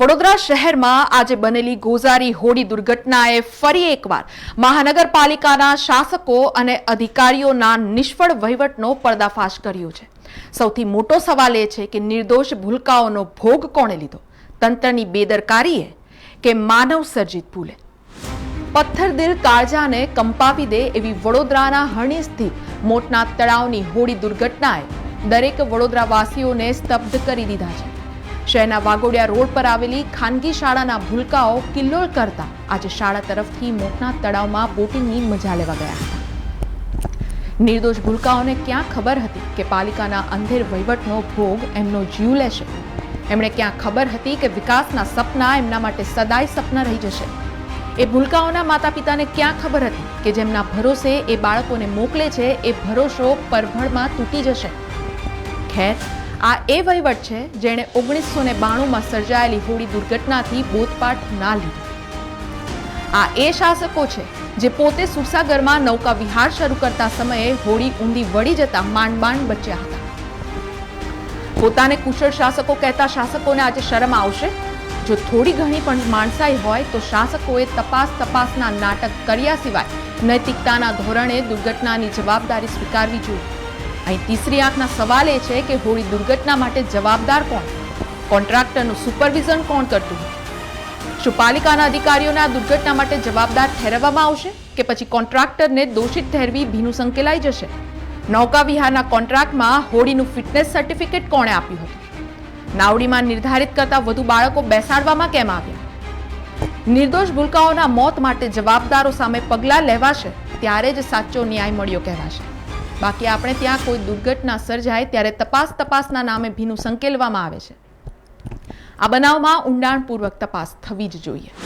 વડોદરા શહેરમાં આજે બનેલી ગોઝારી હોડી દુર્ઘટનાએ ફરી એકવાર મહાનગરપાલિકાના શાસકો અને અધિકારીઓના નિષ્ફળ વહીવટનો પર્દાફાશ કર્યો છે. સૌથી મોટો સવાલ એ છે કે નિર્દોષ ભૂલકાઓનો ભોગ કોણે લીધો? તંત્રની બેદરકારીએ કે માનવ સર્જિત ભૂલે? પથ્થરદિલ કાળજાને કંપાવી દે એવી વડોદરાના હણી સ્થિત મોટના તળાવની હોડી દુર્ઘટનાએ દરેક વડોદરાવાસીઓને સ્તબ્ધ કરી દીધા છે. શહેરના વાગોડિયા રોડ પર આવેલી ખાનગી શાળાના ભૂલકાઓ કિલ્લોળ કરતા આજે શાળા તરફથી મોટના તળાવમાં બોટિંગની મજા લેવા ગયા હતા. નિર્દોષ ભૂલકાઓને ક્યાં ખબર હતી કે પાલિકાના અંધેર વહીવટનો ભોગ એમનો જીવ લેશે? એમણે ક્યાં ખબર હતી કે વિકાસના સપના એમના માટે સદાય સપના રહી જશે? એ ભૂલકાઓના માતા પિતાને ક્યાં ખબર હતી કે જેમના ભરોસે એ બાળકોને મોકલે છે એ ભરોસો પરભળમાં તૂટી જશે? ખેર આ એ વહીવટ છે જેણે ઓગણીસો ને બાણુંમાં સર્જાયેલી હોડી દુર્ઘટનાથી બોધપાઠ ના લીધો. આ એ શાસકો છે જે પોતે સુરસાગરમાં નૌકા વિહાર શરૂ કરતા સમયે હોડી ઊંધી વળી જતા માંડ માંડ બચ્યા હતા. પોતાને કુશળ શાસકો કહેતા શાસકોને આજે શરમ આવશે? જો થોડી ઘણી પણ માણસાઈ હોય તો શાસકોએ તપાસ તપાસના નાટક કર્યા સિવાય નૈતિકતાના ધોરણે દુર્ઘટનાની જવાબદારી સ્વીકારવી જોઈએ. અહીં તીસરી આંખના સવાલ એ છે કે હોળી દુર્ઘટના માટે જવાબદાર કોણ? કોન્ટ્રાક્ટરનું સુપરવિઝન કોણ કરતું? શું પાલિકાના અધિકારીઓને આ દુર્ઘટના માટે જવાબદાર ઠેરવવામાં આવશે કે પછી કોન્ટ્રાક્ટરને દોષિત ઠેરવી ભીનું સંકેલાઈ જશે? નૌકા વિહારના કોન્ટ્રાક્ટમાં હોડીનું ફિટનેસ સર્ટિફિકેટ કોણે આપ્યું હતું? નાવડીમાં નિર્ધારિત કરતા વધુ બાળકો બેસાડવામાં કેમ આવ્યા? નિર્દોષ ભૂલકાઓના મોત માટે જવાબદારો સામે પગલાં લેવાશે ત્યારે જ સાચો ન્યાય મળ્યો કહેવાશે. બાકી આપણે ત્યાં કોઈ દુર્ઘટના સર્જાય ત્યારે તપાસ તપાસના નામે ભીનું સંકેલવામાં આવે છે. આ બનાવમાં ઊંડાણપૂર્વક તપાસ થવી જ જોઈએ.